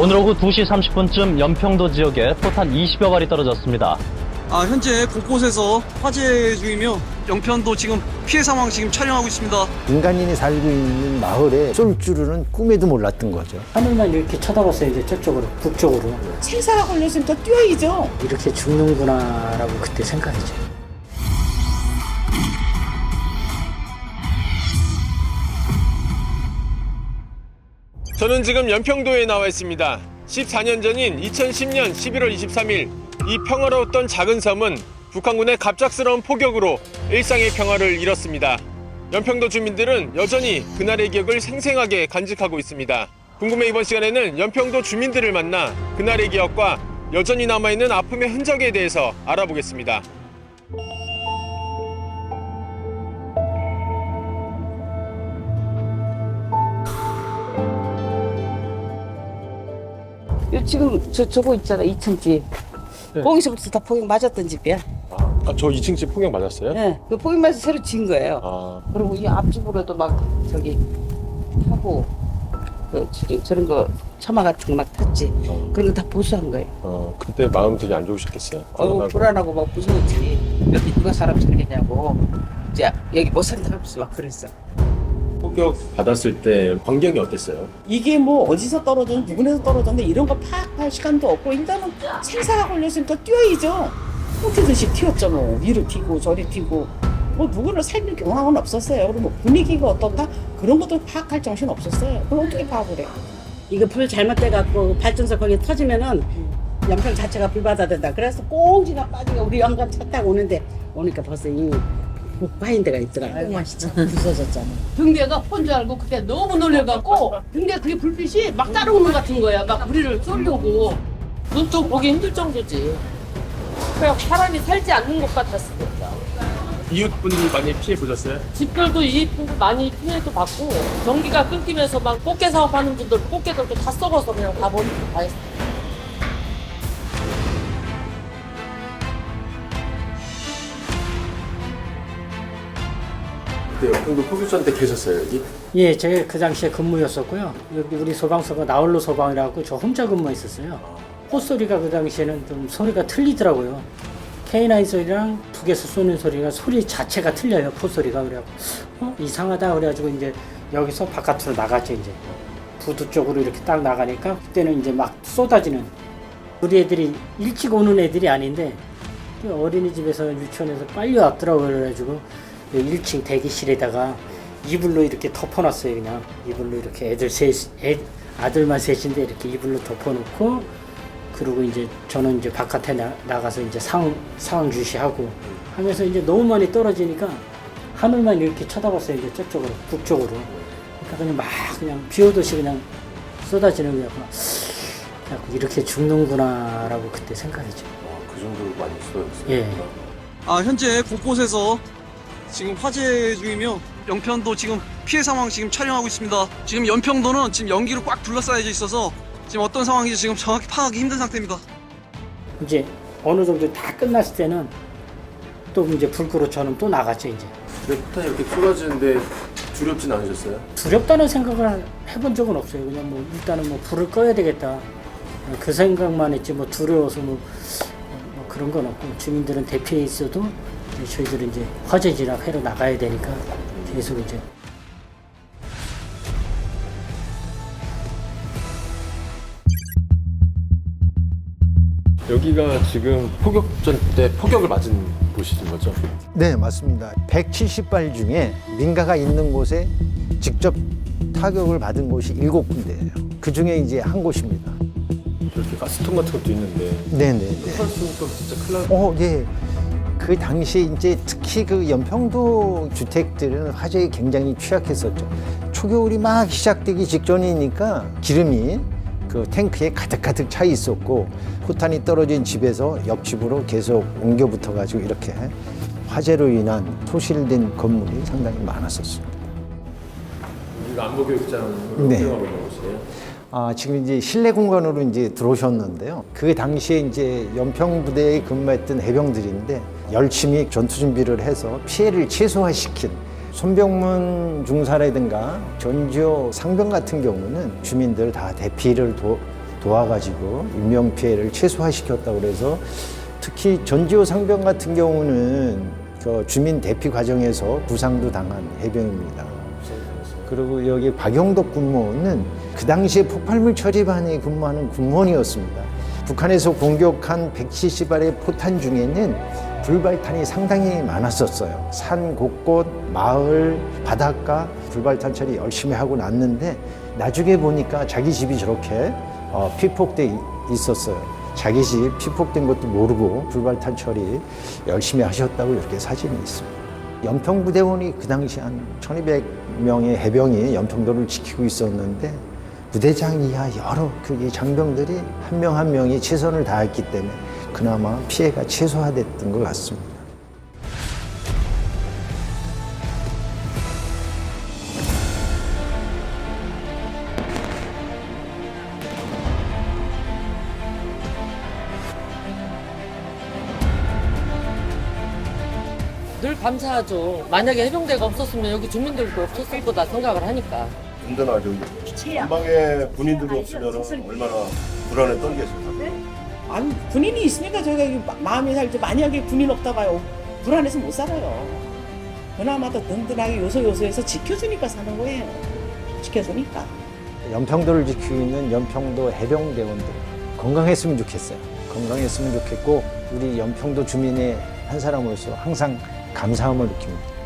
오늘 오후 2시 30분쯤 연평도 지역에 포탄 20여 발이 떨어졌습니다. 아, 현재 곳곳에서 화재 중이며 영편도 지금 피해 상황 지금 촬영하고 있습니다. 민간인이 살고 있는 마을에 쏠 줄은 꿈에도 몰랐던 거죠. 하늘만 이렇게 쳐다봤어요 이제 저쪽으로 북쪽으로 생사가 걸렸으면 더 뛰어야죠. 이렇게 죽는구나라고 그때 생각했죠. 저는 지금 연평도에 나와 있습니다. 14년 전인 2010년 11월 23일 이 평화로웠던 작은 섬은 북한군의 갑작스러운 포격으로 일상의 평화를 잃었습니다. 연평도 주민들은 여전히 그날의 기억을 생생하게 간직하고 있습니다. 궁금해 이번 시간에는 연평도 주민들을 만나 그날의 기억과 여전히 남아있는 아픔의 흔적에 대해서 알아보겠습니다. 지금 저 저거 있잖아 2층 집. 네. 거기서부터 다 포격 맞았던 집이야. 아, 저 2층 집 폭격 맞았어요? 예. 그 포격 맞아서 새로 지은 거예요. 아, 그리고 이 앞집으로도 막 저기 하고 그 저- 저런 거 처마 같은 거 막 탔지. 그런 거 다 보수한 거예요. 어, 그때 마음 되게 안 좋으셨겠어요? 어이구 불안하고 막 무서웠지. 여기 누가 사람 살겠냐고. 이제 여기 못 산다면서 막 그랬어. 폭격 받았을 때 환경이 어땠어요? 이게 뭐 어디서 떨어졌는 누구네서 떨어졌는데 이런 거 파악할 시간도 없고 일단은 생사가 걸렸으면 더 뛰어야죠. 쫓기듯이 튀었죠 뭐 위로 튀고 저리 튀고 뭐 누구를 살릴 경황은 없었어요. 그리고 뭐 분위기가 어떤가 그런 것도 파악할 정신 없었어요. 그걸 어떻게 파악을 해? 이거 불 잘못 돼 갖고 발전소 거기 터지면은 연평 자체가 불바다된다. 그래서 꽁지가 빠지고 우리 영감 차 타고 오는데 오니까 벌써 이 미못 파인 데가 있더라고. 맛있죠. 부서졌잖아. 등대가 폰줄 알고 그때 너무 놀래갖고 등대 그게 불빛이 막 따라오는 것 같은 거야. 막 우리를 쏘려고. 눈좀 보기 힘들 정도지. 그냥 사람이 살지 않는 것 같았어. 진짜. 이웃분들 많이 피해 보셨어요? 집들도 이분들 많이 피해도 받고 전기가 끊기면서 막 꽃게 사업하는 분들 꽃게들도 다 썩어서 그냥 다 버리고 다 했어. 그때 연평도 포격전 때 계셨어요 여기? 예, 제가 그 당시에 근무였었고요. 여기 우리 소방서가 나홀로 소방이라고 저 혼자 근무했었어요. 호소리가 그 당시에는 좀 소리가 틀리더라고요. K9 소리랑 북에서 쏘는 소리가 소리 자체가 틀려요. 포소리가 그래갖고 어? 이상하다 그래가지고 이제 여기서 바깥으로 나갔죠 이제 부두 쪽으로 이렇게 딱 나가니까 그때는 이제 막 쏟아지는 우리 애들이 일찍 오는 애들이 아닌데 그 어린이집에서 유치원에서 빨리 왔더라고요 그래가지고 1층 대기실에다가 이불로 이렇게 덮어놨어요 그냥 이불로 이렇게 애들 셋 애, 아들만 셋인데 이렇게 이불로 덮어놓고 그리고 이제 저는 이제 바깥에 나, 나가서 이제 상황 상황 주시하고 하면서 이제 너무 많이 떨어지니까 하늘만 이렇게 쳐다봤어요 이제 저쪽으로 북쪽으로 그러니까 그냥 막 그냥 비 오듯이 그냥 쏟아지는 거야 이렇게 죽는구나라고 그때 생각했죠 그 정도로 많이 쏘였어요? 예. 아, 현재 곳곳에서 지금 화재 중이며 영편도 지금 피해 상황 지금 촬영하고 있습니다. 지금 연평도는 지금 연기로 꽉 둘러싸여져 있어서 지금 어떤 상황인지 지금 정확히 파악하기 힘든 상태입니다. 이제 어느 정도 다 끝났을 때는 또 이제 불 끄러 저는 또 나갔죠 이제 근데 포탄이 이렇게 쏟아지는데 두렵진 않으셨어요? 두렵다는 생각을 해본 적은 없어요. 그냥 뭐 일단은 뭐 불을 꺼야 되겠다. 그 생각만 했지 뭐 두려워서 뭐, 뭐 그런 건 없고 주민들은 대피해 있어도 저희들은 이제 화재 진압하러 나가야 되니까 계속 이제 여기가 지금 포격전 때 포격을 맞은 곳이신 거죠? 네, 맞습니다. 170발 중에 민가가 있는 곳에 직접 타격을 받은 곳이 7군데예요. 그 중에 이제 한 곳입니다. 이렇게 가스통 같은 것도 있는데 네, 네, 네. 펄스니까 진짜 큰일 날 어, 예. 그 당시에 이제 특히 그 연평도 주택들은 화재에 굉장히 취약했었죠. 초겨울이 막 시작되기 직전이니까 기름이 그 탱크에 가득가득 차 있었고 포탄이 떨어진 집에서 옆집으로 계속 옮겨 붙어 가지고 이렇게 화재로 인한 소실된 건물이 상당히 많았었어요. 여기가 안보교육장으로 네. 있는 곳이에요? 아, 지금 이제 실내 공간으로 이제 들어오셨는데요. 그 당시에 이제 연평 부대에 근무했던 해병들인데 열심히 전투 준비를 해서 피해를 최소화시킨 손병문 중사라든가 전지호 상병 같은 경우는 주민들 다 대피를 도, 도와가지고 인명 피해를 최소화시켰다고 그래서 특히 전지호 상병 같은 경우는 그 주민 대피 과정에서 부상도 당한 해병입니다. 그리고 여기 박영덕 군무원은 그 당시에 폭발물 처리반에 근무하는 군무원이었습니다. 북한에서 공격한 170발의 포탄 중에는 불발탄이 상당히 많았었어요. 산 곳곳, 마을, 바닷가 불발탄 처리 열심히 하고 났는데 나중에 보니까 자기 집이 저렇게 어, 피폭돼 이- 있었어요. 자기 집 피폭된 것도 모르고 불발탄 처리 열심히 하셨다고 이렇게 사진이 있습니다. 연평부대원이 그 당시 한 1200명의 해병이 연평도를 지키고 있었는데 부대장 이하 여러 그이 장병들이 한 명 한 명이 최선을 다했기 때문에 그나마 피해가 최소화됐던 것 같습니다. 늘 감사하죠. 만약에 해병대가 없었으면 여기 주민들도 없었을 거다 생각을 하니까. 든든하죠. 전방에 군인들이 없으면 얼마나 불안에 떨겠어요. 아니 군인이 있으니까 저희가 마- 마음이 살지 만약에 군인 없다가요 불안해서 못 살아요. 그나마 더 든든하게 요소 요소에서 지켜주니까 사는 거예요. 지켜주니까. 연평도를 지키고 있는 연평도 해병대원들 건강했으면 좋겠어요. 건강했으면 좋겠고 우리 연평도 주민의 한 사람으로서 항상 감사함을 느낍니다.